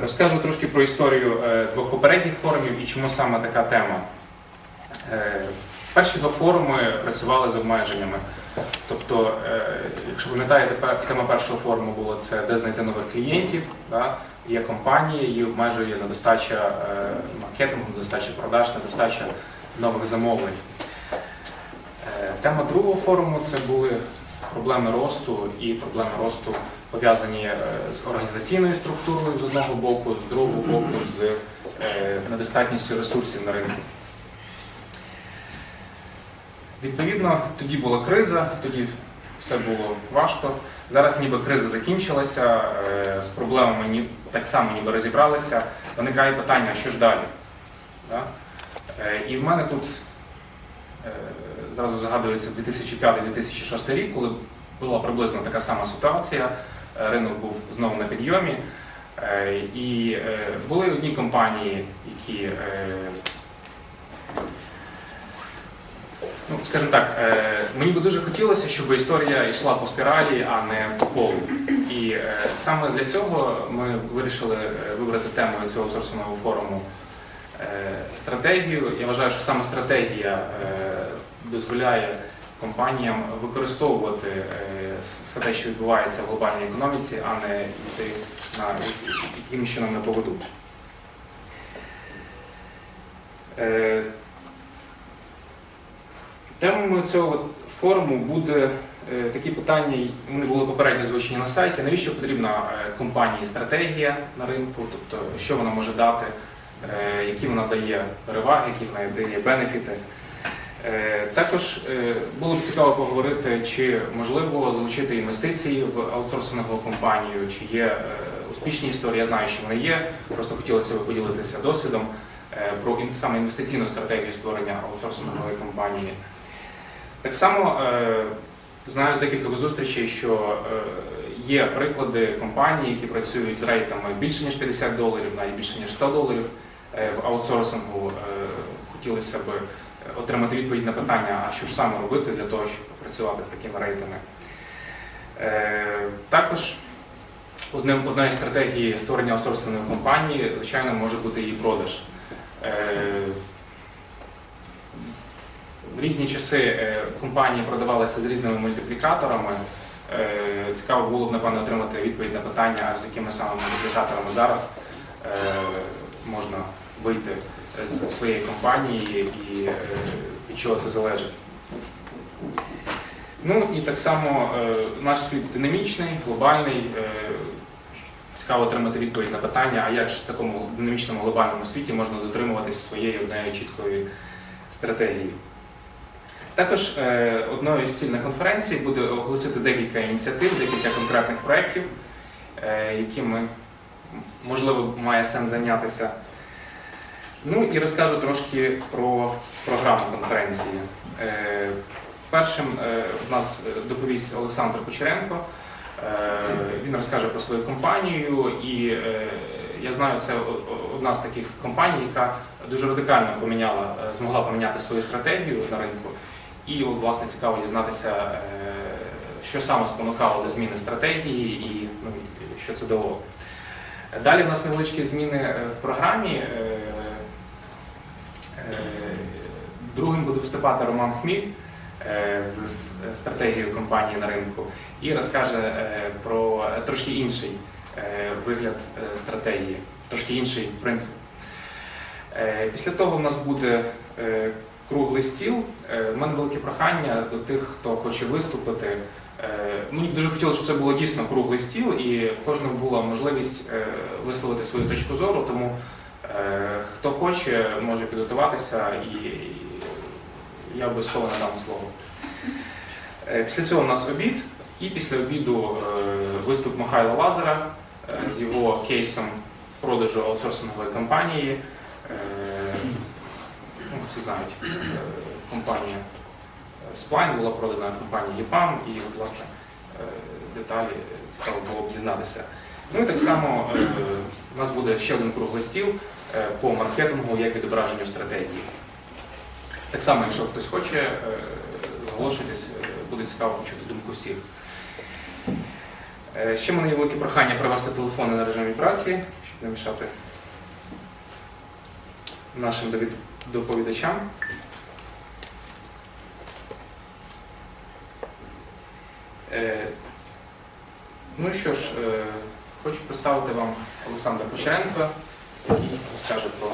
Розкажу трошки про історію е, двох попередніх форумів і чому саме така тема. Е, Перші два форуми працювали з обмеженнями. Тобто, е, якщо пам'ятаєте, тема першого форуму була це де знайти нових клієнтів. Да? Є компанія, її обмежує недостача маркетингу, недостача продаж, недостача нових замовлень. Тема другого форуму це були проблеми росту і проблеми росту пов'язані е, з організаційною структурою з одного боку, з другого боку з е, недостатністю ресурсів на ринку. Відповідно, тоді була криза, тоді все було важко. Зараз ніби криза закінчилася, е, з проблемами так само ніби розібралися. Виникає питання, що ж далі? Да? І в мене тут зразу згадується 2005-2006 рік, коли була приблизно така сама ситуація. Ринок був знову на підйомі. Е, І е, були одні компанії, які, е, ну, скажімо так, мені би дуже хотілося, щоб історія йшла по спіралі, а не по колу. І саме для цього ми вирішили вибрати темою цього сорсового форуму стратегію. Я вважаю, що саме стратегія дозволяє компаніям використовувати е, все те, що відбувається в глобальній економіці, а не йти на яким чином на поводу. Е, Темою цього форуму буде е, такі питання, вони були попередньо озвучені на сайті. Навіщо потрібна компанії стратегія на ринку, тобто що вона може дати, які вона дає переваги, які вона дає бенефіти. Е, Також е, було б цікаво поговорити, чи можливо залучити інвестиції в аутсорсингову компанію, чи є е, успішні історії. Я знаю, що вони є. Просто хотілося б поділитися досвідом про саме інвестиційну стратегію створення аутсорсингової компанії. Так само знаю з декількох зустрічей, що є приклади компаній, які працюють з рейтами більше ніж 50 доларів, навіть більше ніж 100 доларів в аутсорсингу. Хотілося б отримати відповідь на питання, а що ж саме робити для того, щоб працювати з такими рейтами. Е, Також одним, одна із стратегій створення аутсорсингової компанії, звичайно, може бути її продаж. Е, В різні часи е, компанії продавалися з різними мультиплікаторами. Цікаво було б, напевно, отримати відповідь на питання, з якими саме мультиплікаторами зараз можна вийти своєї компанії і е, від чого це залежить. Ну і так само е, наш світ динамічний, глобальний. Е, Цікаво отримати відповідь на питання, а як ж в такому динамічному глобальному світі можна дотримуватись своєї однієї чіткої стратегії. Також е, одною з ціль на конференції буде оголосити декілька ініціатив, декілька конкретних проєктів, е, якими можливо має сенс зайнятися. Ну і розкажу трошки про програму конференції. Е, Першим е, в нас е, доповість Олександр Кучеренко. Він розкаже про свою компанію, і я знаю, це одна з таких компаній, яка дуже радикально поміняла, змогла поміняти свою стратегію на ринку. І от, власне цікаво дізнатися, що саме спонукало до зміни стратегії і ну, що це дало. Далі в нас невеличкі зміни в програмі. Другим буде виступати Роман Хміль е, з стратегією компанії на ринку і розкаже е, про трошки інший е, вигляд стратегії, трошки інший принцип. Після того в нас буде круглий стіл. У мене велике прохання до тих, хто хоче виступити. Мені дуже хотілося, щоб це було дійсно круглий стіл, і в кожного була можливість висловити свою точку зору. Тому хто хоче, може підготуватися, і я обов'язково надам слово. Е, Після цього у нас обід, і після обіду е, виступ Михайла Лазара е, з його кейсом продажу аутсорсингової компанії. Ну, всі знають, компанія Spline була продана компанії ЄПАМ, і власне деталі цікаво було б дізнатися. Ну і так само у нас буде ще один круглий стіл по маркетингу як відображенню стратегії. Так само, якщо хтось хоче, е, зголошуйтесь, е, буде цікаво почути думку всіх. Е, ще мене є велике прохання привести телефони на режимі праці, щоб не мішати нашим доповідачам. Ну що ж, хочу представити вам Олександра Почаєнка, який розкаже про